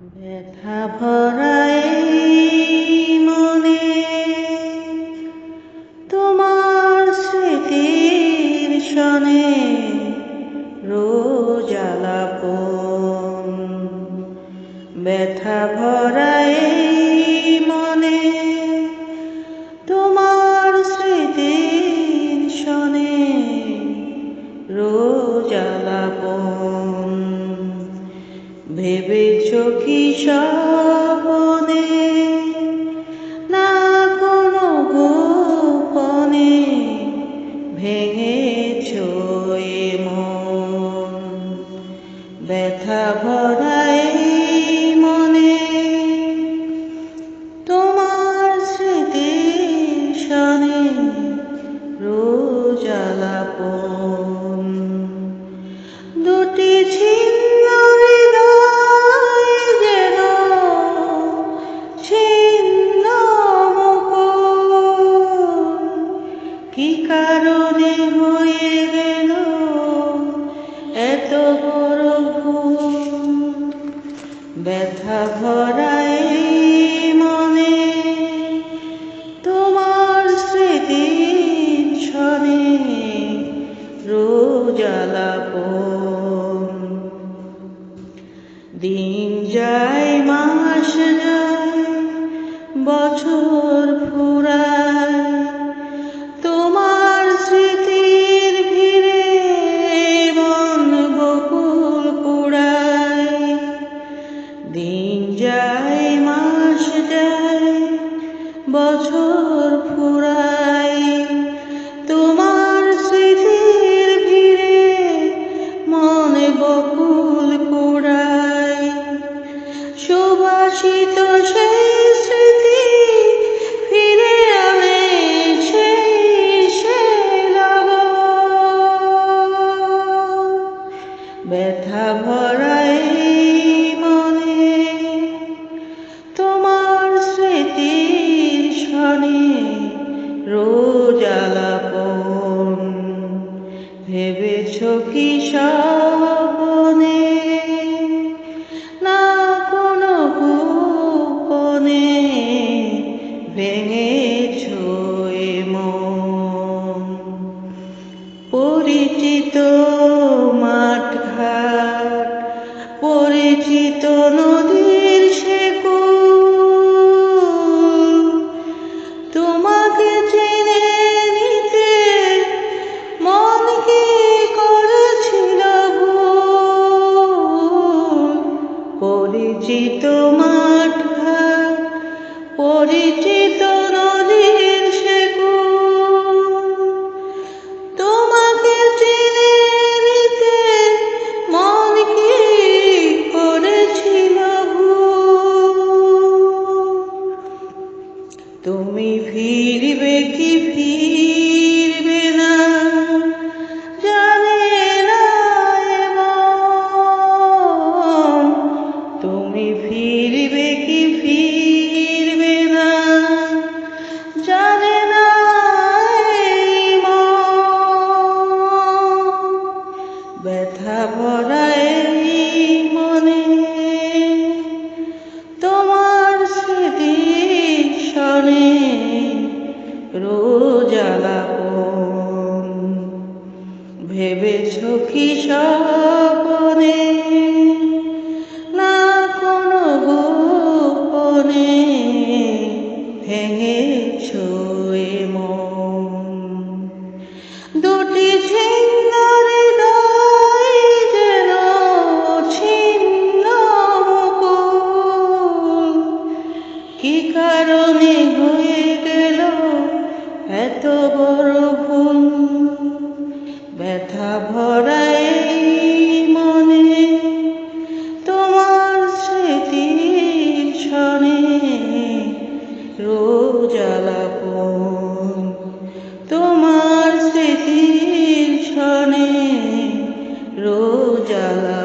ব্যথা ভরাই মনে। তোমার স্মৃতির সনে রোজ আলাপন। ব্যথা ভরাই মনে। তোমার স্মৃতির সনে রোজ ভেবেছ কি সপনে না কোনো গোপনে ভেঙেছ মন। ব্যথা ভরাই মনে, তোমার স্মৃতির সনে রোজ এত বড় ব্যথা ভরাই মনে। তোমার স্মৃতি ছনে রোজ আলাপন। দিন যায়, মাস যায়, বছর ফুরায়। বকুল কুড়ায় সুবাসিত সেই স্মৃতি ফিরে আনে সেই ব্যথা ভরাই মনে তোমার স্মৃতির সনে রোজ আলাপন। ভেবেছ কি সপনে ভেঙেছ এ মন। পরিচিত মাঠ ঘাট পরিচিত নদীর সে তোমাকে চিনে নিতে মন কি করেছিল পরিচিত মাঠ ঘাট পরিচিত নদীর সে কূল। তোমাকে চিনে নিতে মন কি করেছিল তুমি ফিরবে কি ফিরবে সনে রোজালা ভেবেছ কি সপনে না কোনো গোপনে ভেঙেছ বরফুন ব্যথা ভরায় মনে তোমার স্মৃতি ক্ষণে রোজ আলাপন। তোমার স্মৃতি ক্ষণে রোজ আলাপ